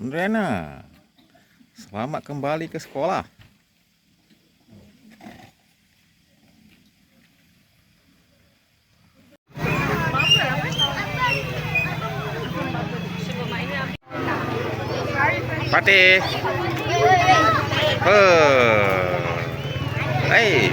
Rena. Selamat kembali ke sekolah. Fatih. Oh. Hey.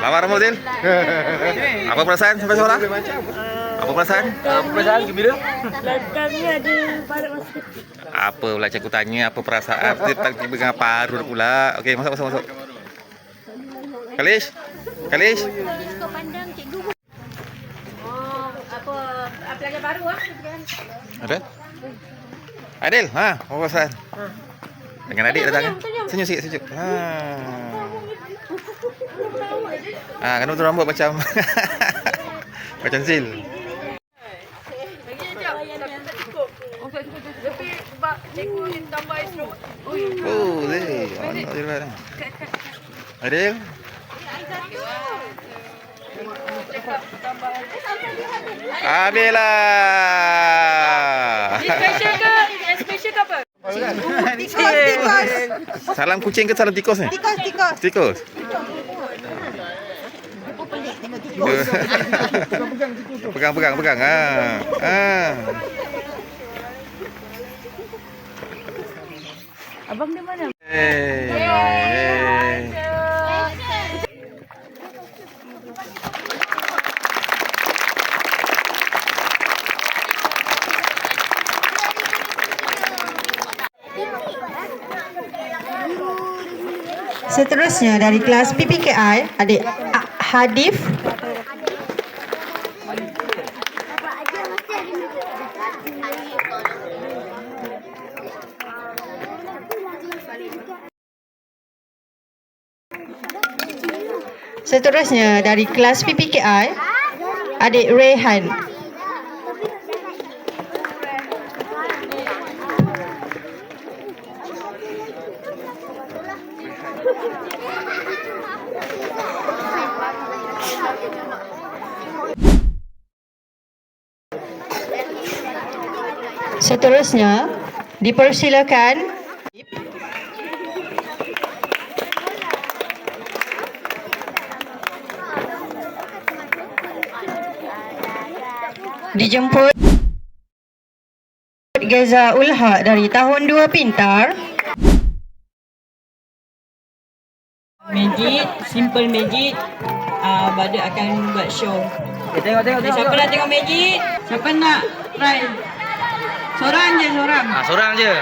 kamu, Zil? Apa perasaan sampai sekolah? Apa perasaan? Perasaan gembira? Kami ada barat masuk kecil. Apa pula cikgu tanya apa perasaan? Dia tak tiba dengan parut pula. Okey, masuk masuk masuk. Kalish. Kalish. Kau pandang cikgu. Oh, apa pelajar baru ah? Ada? Adil, ha, apa perasaan? Dengan adik datang kan? Senyum sikit sejuk. Ha. Ah, kan betul rambut macam macam Zil. Ni tambah esok. Oh, Zil. Mana Zil mana? Adil. Abila. Special ke? Ke apa? Salam kucing ke salam tikus ni? Tikus, tikus. Tikus. pegang pegang pegang ha. Ha. Abang di mana? Hey. Seterusnya dari kelas PPKI, adik Hadif. Seterusnya dari kelas PPKI, adik Rehan. Seterusnya, dipersilakan dijemput Geza Ulha dari tahun 2 Pintar Magic, simple magic. Ah, uh, Badut akan buat show. Eh, tengok, tengok, Okay, siapa nak tengok magic? Siapa nak try? Seorang je, seorang. Ah, seorang je.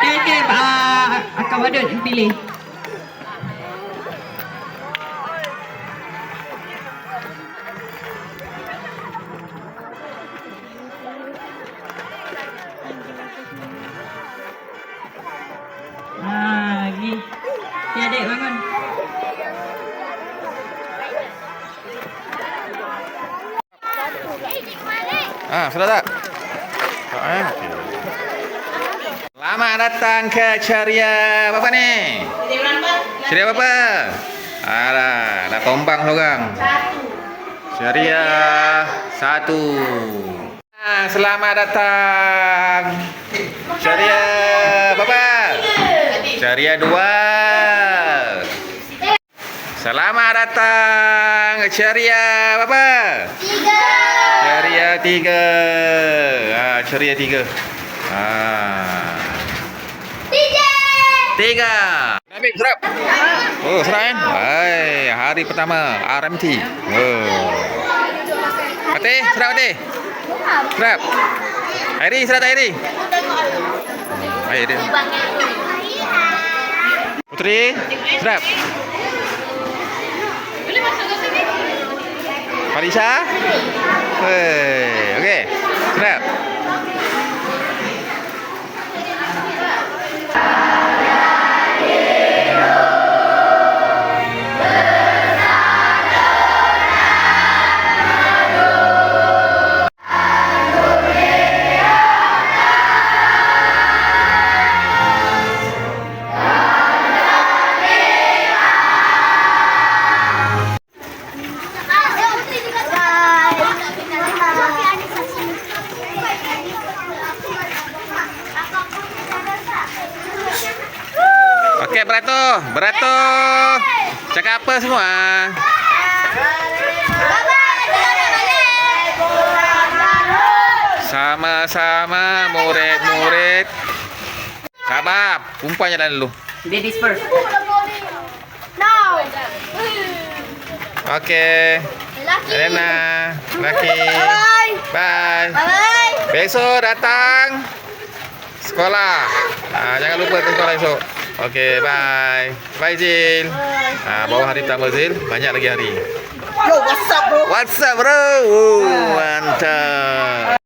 Okay, okay. Uh, akan badut pilih. Ah. Ah, sudah tak? Selamat datang ke Ceria apa ni? Ceria apa? Alah, nak tombang seorang. Ceria satu. Ah, selamat datang. Ceria apa? Ceria dua. Selamat datang Ceria apa? Ceria tiga. Ah, ceria tiga. Ah. Tiga. Nabi serap. Oh, serap kan? Hai, hari pertama RMT. Oh. Fatih, serap Fatih. Serap. Airi, istirahat Airi. Airi. Putri, serap. Falisha? Hei, okey. Serap. Okey, beratur. Beratur. Cakap apa semua? Sama-sama murid-murid. Sabar, perempuan jalan dulu. Ladies first. Now. Okey. Lelaki. Elena, laki. Bye. Bye. Bye. Besok datang sekolah. Ah, jangan lupa ke sekolah esok. Okey, bye. Bye Zil. Ah, bawa hari pertama Zil, banyak lagi hari. Yo, what's up bro? What's up bro? Oh, mantap.